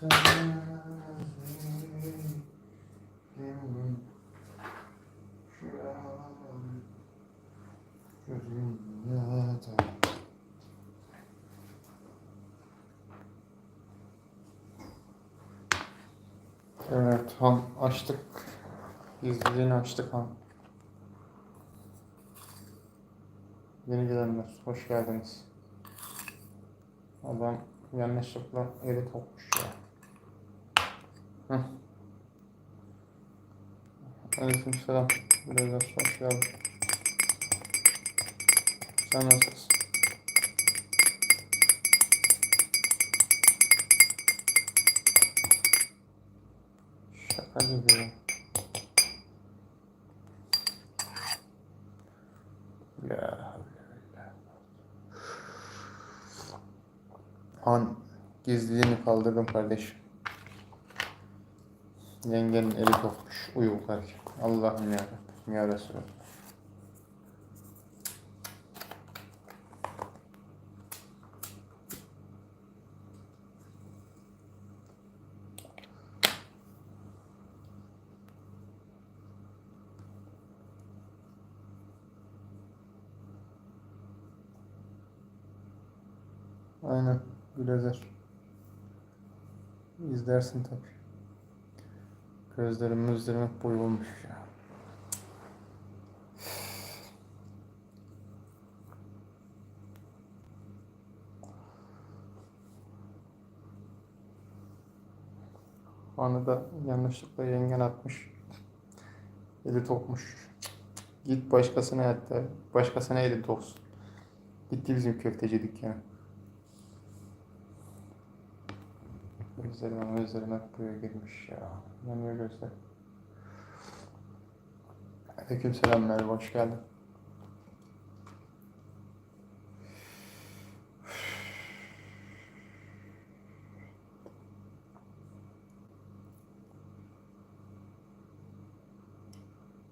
Evet, han açtık. Gizliliğini açtık han. Yeni gelenler, hoş geldiniz. Adam yanlışlıkla eli topmuş ya. Heh. Aleyküm selam. Biraz hoş geldin. Sen nasılsın? Şaka gibi ya. Ya. Han gizliliğini kaldırdım kardeşim. Yengenin eli kopmuş uyurlarken. Allah'ım yarabbim ya Resulallah. Aynen. Gülezer. İzlersin tabii. Gözlerim gözlerim hep boyulmuş ya. Anı yanlışlıkla yengen atmış. Eli tokmuş. Git başkasına hatta. Başkasına eli toksun. Gitti bizim köfteci dükkanı. Gözlerim gözlerim hep buraya girmiş ya. Yanıyor gözler. Aleyküm selam Merve, hoş geldin.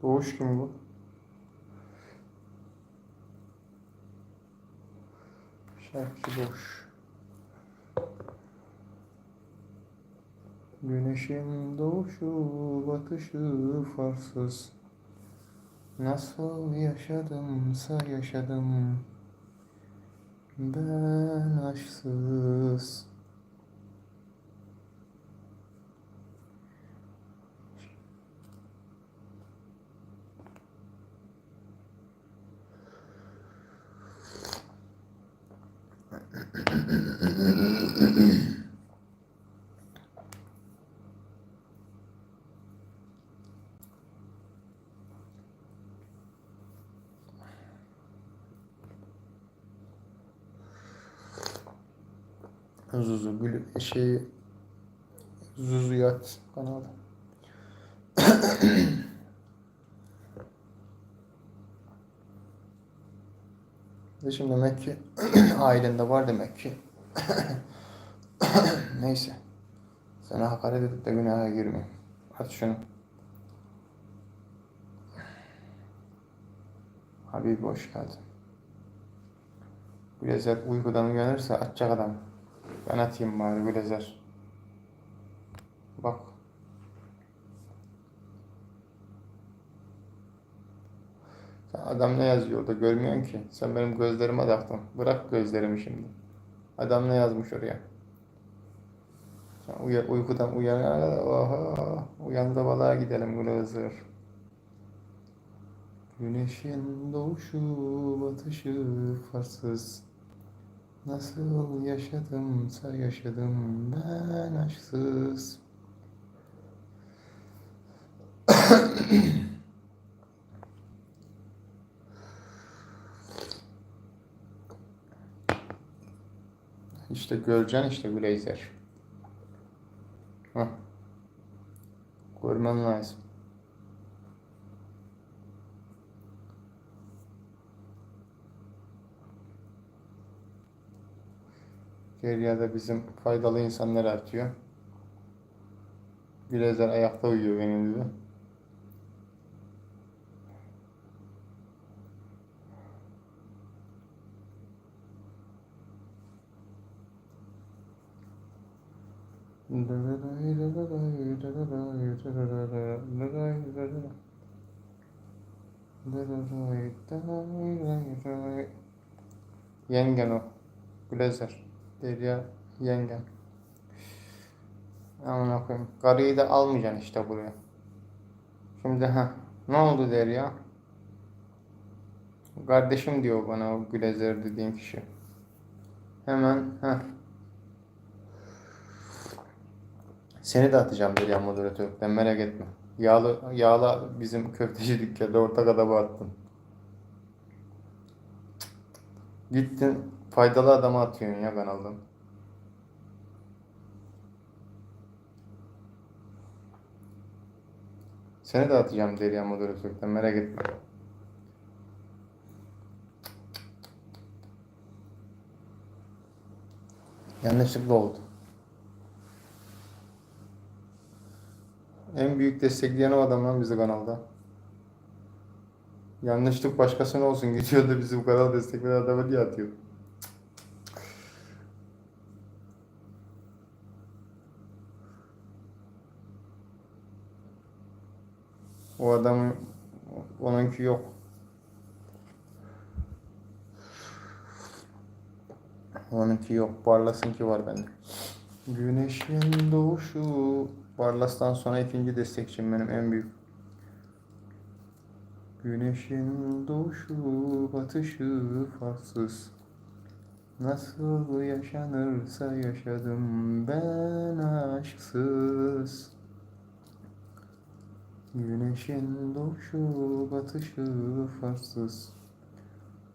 Doğuş kim bu? Şarkıcı Doğuş. Güneşin doğuşu batışı farsız. Nasıl yaşadımsa yaşadım. Ben aşksız Zuzu gül şey Zuzuyat kanalı. Ve şimdi demek ki ailende var demek ki. Neyse. Sana hakaret edip de günaha girme. Aç şunu. Habib hoş geldin. Gülezer uykudan uyanırsa atacak adam. Ben atayım bari Gülezer. Bak. Sen adam ne yazıyor orada görmüyorsun ki. Sen benim gözlerime taktın. Bırak gözlerimi şimdi. Adam ne yazmış oraya? Sen uya, uykudan uyanana kadar oha uyandı balığa gidelim Gülezer. Güneşin doğuşu batışı farsız Nasıl yaşadımsa yaşadım ben aşksız İşte göreceksin işte Glazer. Hah. Görmen lazım. Derya'da bizim faydalı insanlar artıyor. Glazer ayakta uyuyor benim gibi. Yengen o. Glazer. Derya yengen. Aman koyayım. Karıyı da almayacaksın işte buraya. Şimdi ha ne oldu Derya? Kardeşim diyor bana o Glazer dediğin kişi. Hemen ha. Seni de atacağım Derya moderatörlükten merak etme. Yağlı, yağla bizim köfteci dükkanda ortak adamı attın. Gittin faydalı adamı atıyorsun ya kanaldan. Seni de atacağım Derya moderatörlükten merak etme. Yanlışlıkla oldu. En büyük destekleyen o adam lan bizi kanalda. Yanlışlık başkasına olsun gidiyor da bizi bu kanal destekleyen adamı diye atıyor. O adamın onunki yok. Onunki yok. Barlas'ınki var bende. Güneşin doğuşu. Barlas'tan sonra ikinci destekçim benim en büyük. Güneşin doğuşu batışı farsız. Nasıl yaşanırsa yaşadım ben aşksız. Güneşin doğuşu batışı farsız.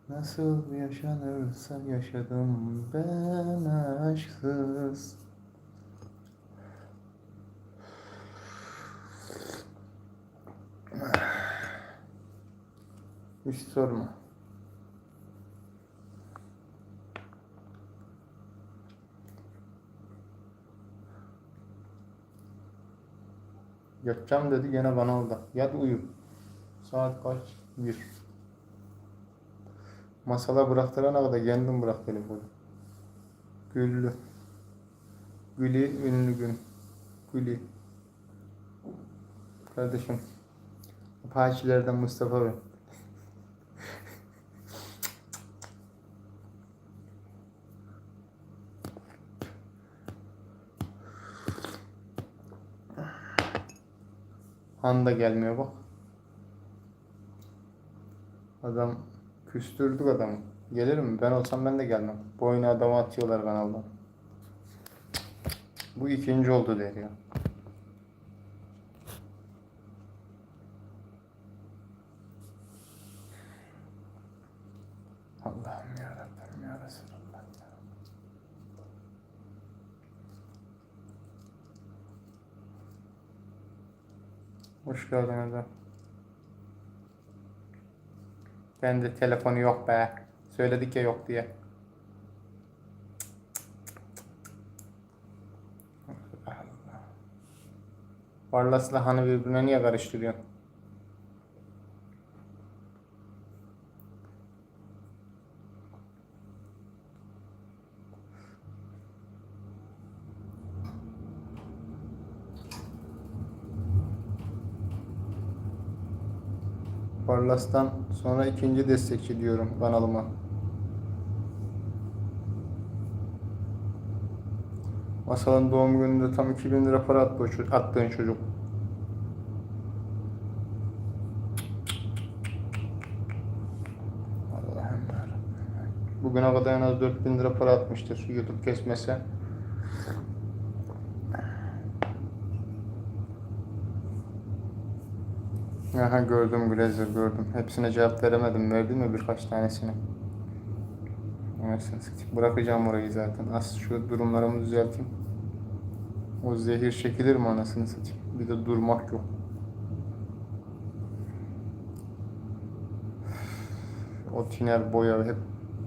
Nasıl yaşanırsa yaşadım ben aşksız. Hiç sorma. Yatacağım dedi gene bana oldu. Yat uyu. Saat kaç? Bir. Masala bıraktırana kadar kendim bırak telefonu. Güllü. Gülü ünlü gün. Gülü. Kardeşim. Apaçilerden Mustafa Bey. Han da gelmiyor bak. Adam küstürdük adamı. Gelir mi? Ben olsam ben de gelmem. Bu oyunu adamı atıyorlar kanaldan. Bu ikinci oldu der ya. Allah'ım yarabbim ya Resulallah. ya. Hoş geldin Eda. Kendi telefonu yok be. Söyledik ya yok diye. Varlas'la hanı birbirine niye karıştırıyorsun? Atlas'tan sonra ikinci destekçi diyorum kanalıma. Masalın doğum gününde tam 2000 lira para attı, attığın çocuk. Bugüne kadar en az 4000 lira para atmıştır YouTube kesmese. Aha gördüm Glazer gördüm. Hepsine cevap veremedim. Verdim mi birkaç tanesini? Bırakacağım orayı zaten. Az şu durumlarımı düzelteyim. O zehir çekilir mi anasını satayım? Bir de durmak yok. O tiner boya hep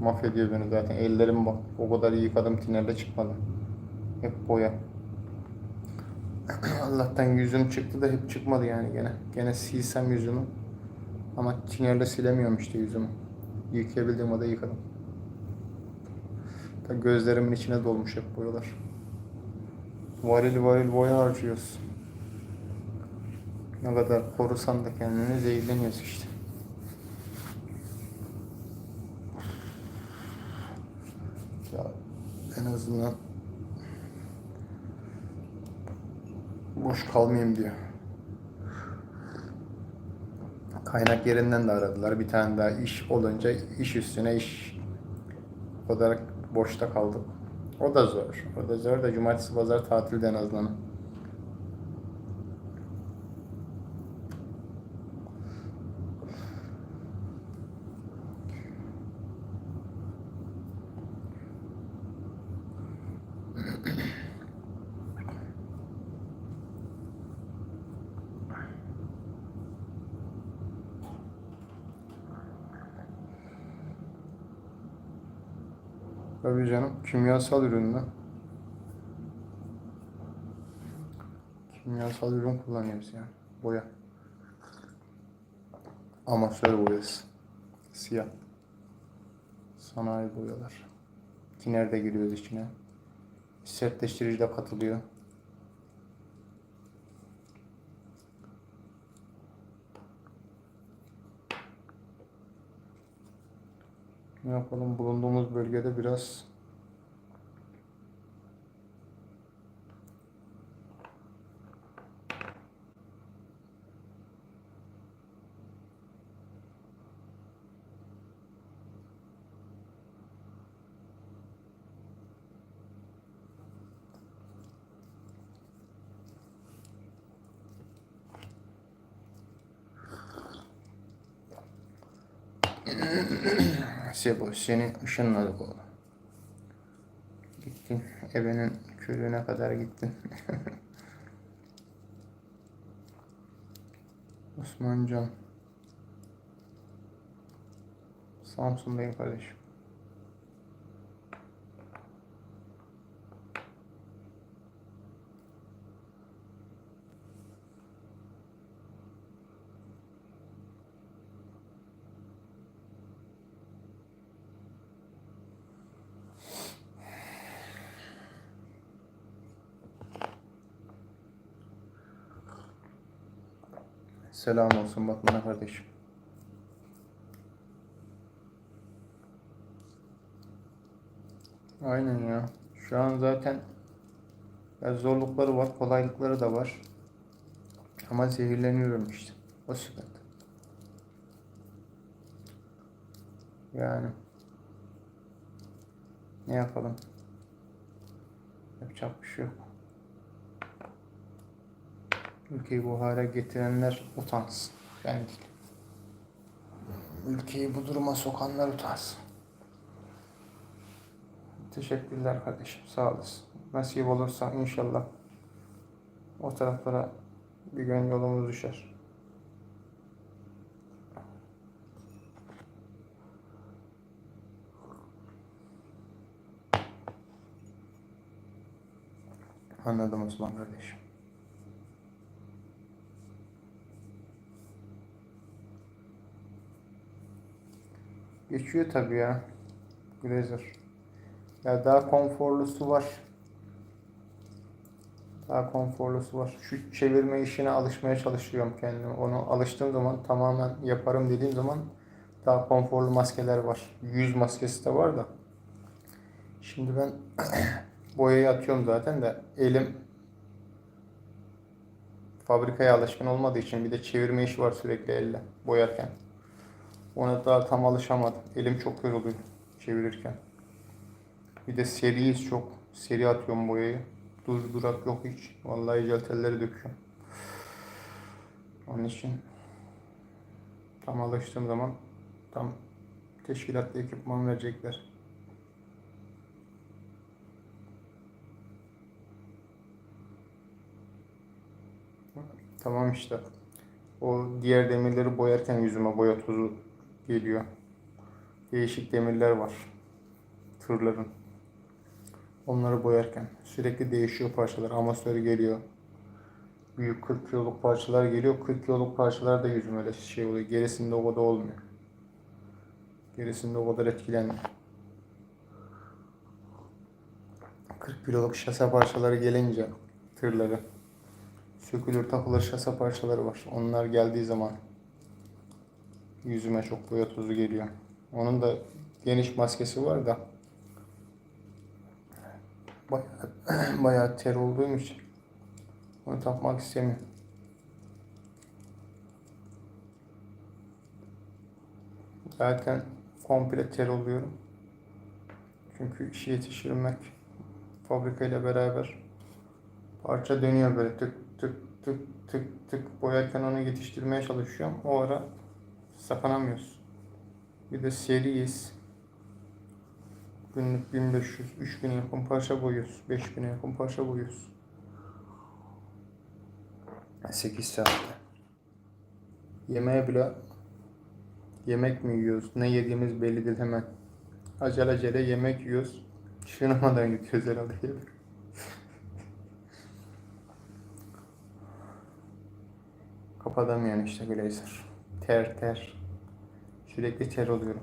mahvediyor beni zaten. Ellerim bak. O kadar yıkadım tinerle çıkmadı. Hep boya. Allah'tan yüzüm çıktı da hep çıkmadı yani gene. Gene silsem yüzümü. Ama tinerle silemiyorum işte yüzümü. Yıkayabildiğim kadar yıkadım. Da gözlerimin içine dolmuş hep boyalar. Varil varil boya harcıyoruz. Ne kadar korusan da kendini zehirleniyorsun işte. Ya en azından boş kalmayayım diyor. Kaynak yerinden de aradılar. Bir tane daha iş olunca iş üstüne iş o kadar boşta kaldık. O da zor. O da zor da cumartesi pazar tatilde en azından. Tabii canım. Kimyasal ürünler. Kimyasal ürün kullanıyoruz yani. Boya. Amatör boyası. Siyah. Sanayi boyalar. Tiner de giriyoruz içine. Sertleştirici de katılıyor. Ne yapalım? Bulunduğumuz bölgede biraz Sebo seni ışınladık oğlum. Gittin ebenin köyüne kadar gittin. Osmancan. Samsun'dayım kardeşim. Selam olsun Batman'a kardeşim. Aynen ya. Şu an zaten zorlukları var, kolaylıkları da var. Ama zehirleniyorum işte. O sıkıntı. Yani ne yapalım? Yapacak bir şey yok. Ülkeyi bu hale getirenler utansın. Ben değil. Ülkeyi bu duruma sokanlar utansın. Teşekkürler kardeşim. Sağ olasın. Nasip olursa inşallah o taraflara bir gün yolumuz düşer. Anladım Osman kardeşim. Geçiyor tabii ya. Glazer. Ya daha konforlusu var. Daha konforlusu var. Şu çevirme işine alışmaya çalışıyorum kendimi. Onu alıştığım zaman tamamen yaparım dediğim zaman daha konforlu maskeler var. Yüz maskesi de var da. Şimdi ben boyayı atıyorum zaten de elim fabrikaya alışkın olmadığı için bir de çevirme işi var sürekli elle boyarken. Ona daha tam alışamadım. Elim çok yoruluyor. çevirirken. Bir de seriyiz çok. Seri atıyorum boyayı. Dur durak yok hiç. Vallahi jel telleri döküyorum. Onun için tam alıştığım zaman tam teşkilatlı ekipman verecekler. Tamam işte. O diğer demirleri boyarken yüzüme boya tozu geliyor. Değişik demirler var. Tırların. Onları boyarken sürekli değişiyor parçalar. Amasör geliyor. Büyük 40 kiloluk parçalar geliyor. 40 kiloluk parçalar da yüzüme öyle şey oluyor. Gerisinde o kadar olmuyor. Gerisinde o kadar etkilenmiyor. 40 kiloluk şase parçaları gelince tırları sökülür takılır şase parçaları var. Onlar geldiği zaman yüzüme çok boya tozu geliyor. Onun da geniş maskesi var da bayağı, bayağı ter olduğum için onu takmak istemiyorum. Zaten komple ter oluyorum. Çünkü işi yetiştirmek fabrikayla beraber parça dönüyor böyle tık tık tık tık tık boyarken onu yetiştirmeye çalışıyorum. O ara sapanamıyoruz. Bir de seriyiz. Günlük 1500, 3000 yakın parça boyuyoruz. 5000 yakın parça boyuyoruz. 8 saatte. Yemeğe bile yemek mi yiyoruz? Ne yediğimiz belli değil hemen. Acele acele yemek yiyoruz. Şınamadan gidiyoruz herhalde. Kapatamıyorum işte Glazer. Ter ter. Sürekli ter oluyorum.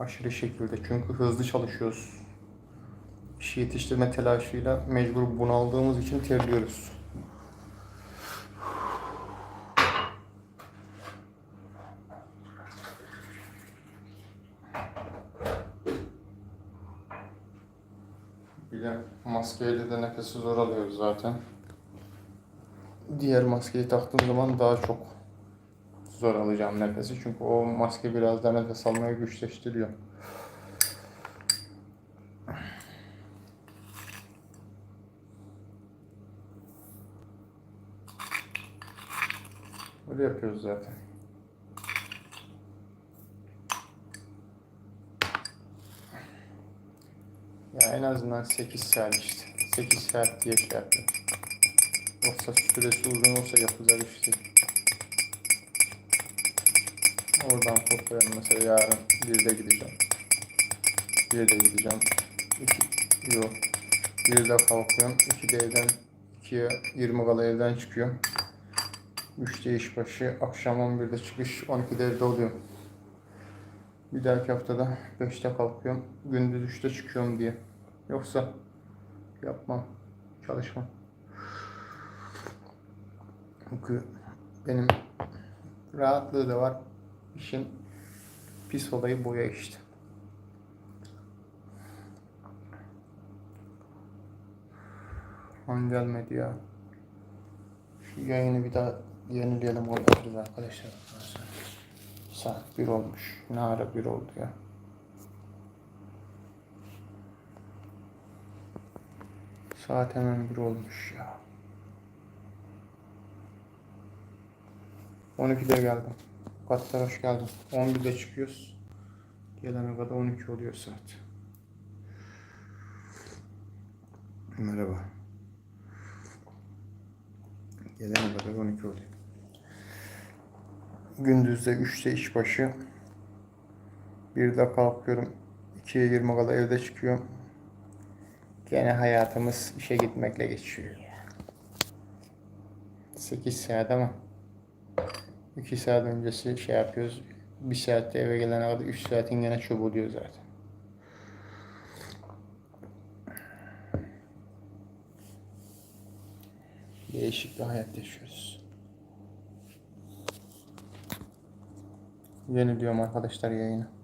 Aşırı şekilde. Çünkü hızlı çalışıyoruz. İşi yetiştirme telaşıyla mecbur bunaldığımız için terliyoruz. Bir de maskeyle de nefesi zor alıyoruz zaten. Diğer maskeyi taktığım zaman daha çok zor alacağım nefesi. Çünkü o maske biraz da nefes almayı güçleştiriyor. Öyle yapıyoruz zaten. Ya en azından 8 saat işte. 8 saat diye şey yapıyorum. Yoksa süresi uzun olsa yapacak iş. Oradan toplayalım mesela yarın bir de gideceğim. Bir de gideceğim. İki, yok. Bir de kalkıyorum. İki de evden ikiye 20 kala evden çıkıyorum. Üçte iş başı. Akşam 11'de çıkış. 12'de evde oluyorum. Bir dahaki haftada 5'te kalkıyorum. Gündüz 3'te çıkıyorum diye. Yoksa yapmam. Çalışmam. Çünkü benim rahatlığı da var. İşin pis olayı boya işte. Han gelmedi ya. Şu yayını bir daha yenileyelim kapatırız arkadaşlar. Saat bir olmuş. Ne ara bir oldu ya. Saat hemen bir olmuş ya. 12'de geldim. Katlar hoş geldin. 11'de çıkıyoruz. Gelene kadar 12 oluyor saat. Merhaba. Gelene kadar 12 oluyor. Gündüzde 3'te iş başı. Bir de kalkıyorum. 2'ye 20 kadar evde çıkıyorum. Gene hayatımız işe gitmekle geçiyor. 8 saat ama 2 saat öncesi şey yapıyoruz. 1 saatte eve gelene kadar 3 saatin gene çöp oluyor zaten. Değişik bir hayat yaşıyoruz. Yeni diyorum arkadaşlar yayını.